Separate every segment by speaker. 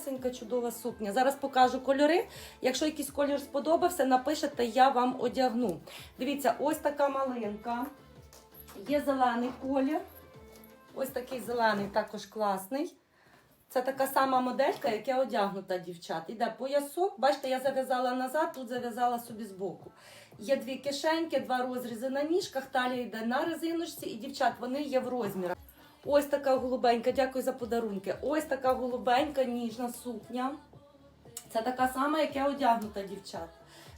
Speaker 1: Малесенька, чудова сукня. Зараз покажу кольори. Якщо якийсь колір сподобався, напишете, я вам одягну. Дивіться, ось така малинка. Є зелений колір. Ось такий зелений, також класний. Це така сама моделька, як я одягнута, дівчат. Іде поясок. Бачите, я зав'язала назад, тут зав'язала собі збоку. Є дві кишеньки, два розрізи на ніжках, талія йде на резиночці, і дівчат, вони є в розмірах. Ось така голубенька, дякую за подарунки. Ось така голубенька ніжна сукня. Це така сама, як я одягнута, дівчат.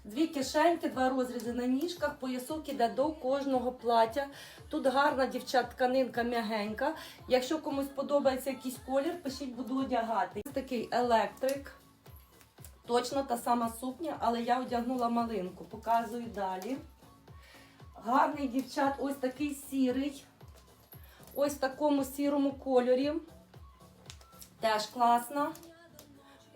Speaker 1: Дві кишеньки, два розрізи на ніжках, поясок іде до кожного плаття. Тут гарна дівчат тканинка м'ягенька. Якщо комусь подобається якийсь колір, пишіть, буду одягати. Ось такий електрик. Точно та сама сукня, але я одягнула малинку. Показую далі. Гарний дівчат, ось такий сірий. Ось в такому сірому кольорі. Теж класна.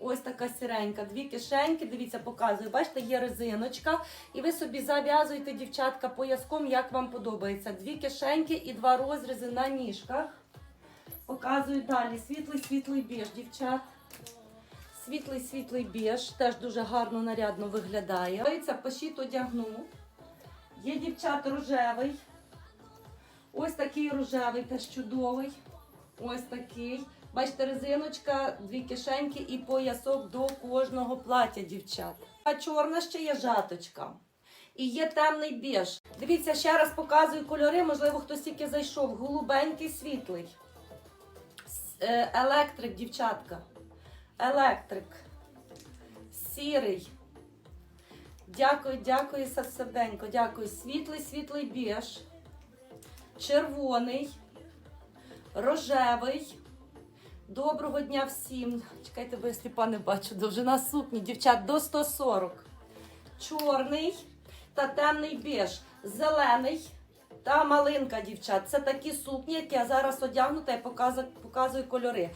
Speaker 1: Ось така сіренька. Дві кишеньки. Дивіться, показую. Бачите, є резиночка. І ви собі зав'язуєте, дівчатка, пояском, як вам подобається. Дві кишеньки і два розрізи на ніжках. Показую далі. Світлий, світлий біж, дівчат. Світлий, світлий біж. Теж дуже гарно, нарядно виглядає. Дивіться, пишіть одягну. Є дівчат рожевий. Ось такий рожевий, теж чудовий. Ось такий. Бачите, резиночка, дві кишеньки і поясок до кожного плаття, дівчат. А чорна ще є жаточка. І є темний біж. Дивіться, ще раз показую кольори, можливо, хтось тільки зайшов. Голубенький, світлий. Е, Електрик, дівчатка. Електрик. Сірий. Дякую, дякую, серденько. Дякую. Світлий, світлий біж. Червоний. Рожевий. Доброго дня всім. Чекайте, бо я сліпа не бачу. Довжина сукні, дівчат, до 140. Чорний та темний біж. Зелений та малинка, дівчат. Це такі сукні, які я зараз одягнута і показую, показую кольори.